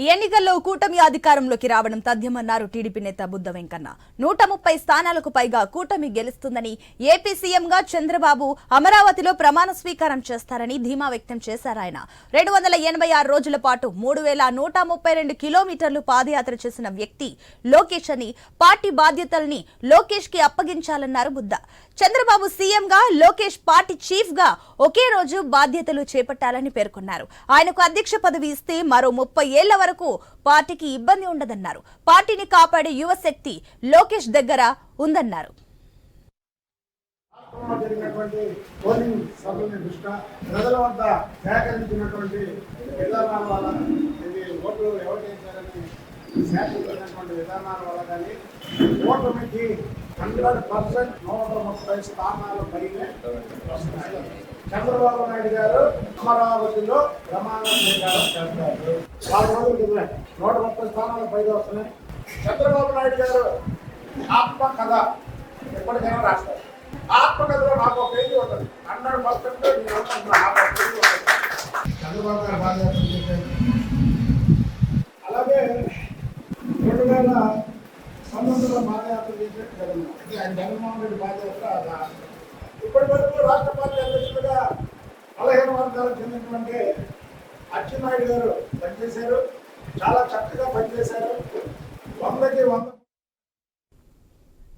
ఈ ఎన్నికల్లో కూటమి అధికారంలోకి రావడం తథ్యమన్నారు టీడీపీ నేత బుద్ధ వెంకన్న. నూట ముప్పై స్థానాలకు పైగా కూటమి గెలుస్తుందని ఏపీ సీఎంగా చంద్రబాబు అమరావతిలో ప్రమాణ స్వీకారం చేస్తారని ధీమా వ్యక్తం చేశారు ఆయన. రెండు వందల ఎనభై ఆరు రోజుల పాటు మూడు వేల నూట ముప్పై రెండు కిలోమీటర్లు పాదయాత్ర చేసిన వ్యక్తి లోకేష్ అని పార్టీ బాధ్యతల్ని లోకేష్కి అప్పగించాలన్నారు బుద్ధ. చంద్రబాబు సీఎంగా లోకేష్ పార్టీ చీఫ్గా ఒకే రోజు బాధ్యతలు చేపట్టాలని పేర్కొన్నారు. ఆయనకు అధ్యక్ష పదవి ఇస్తే మరో ముప్పై ఏళ్ళ వరకు పార్టీకి ఇబ్బంది ఉండదన్నారు. పార్టీని కాపాడే యువశక్తి లోకేష్ దగ్గర ఉందన్నారు. జరిగినటువంటి పోలింగ్ సభలని దృష్ట్యా ప్రజల వద్ద సేకరించినటువంటి విధానాల వల్ల ఇది ఓట్లు సేకరించినటువంటి విధానాల వల్ల కానీ ఓటమికి హండ్రెడ్ పర్సెంట్ నూట ముప్పై స్థానాలు పైనే వస్తున్నాయి. చంద్రబాబు నాయుడు గారు అమరావతిలో ప్రమాణ స్వీకారం చేస్తారు నాలుగు నూట ముప్పై స్థానాలు పైగా వస్తున్నాయి. చంద్రబాబు నాయుడు గారు ఆత్మ కథ ఎప్పటికైనా రాస్తారు. ఆత్మకథలో నాకు ఒక పేజీ ఉంటుంది. హండ్రెడ్ పర్సెంట్ చంద్రబాబు గారు బాధ్యతలు అలాగే రెండు వేల పంతొమ్మిదిలో పాదయాత్ర చేసే జగన్ ఇది ఆయన జగన్మోహన్ రెడ్డి పాదయాత్ర ఇప్పటి వరకు అధ్యక్షులుగా పదహేను వర్గాలకు చెందినటువంటి అచ్చెన్నాయుడు గారు పనిచేశారు. చాలా చక్కగా పనిచేశారు.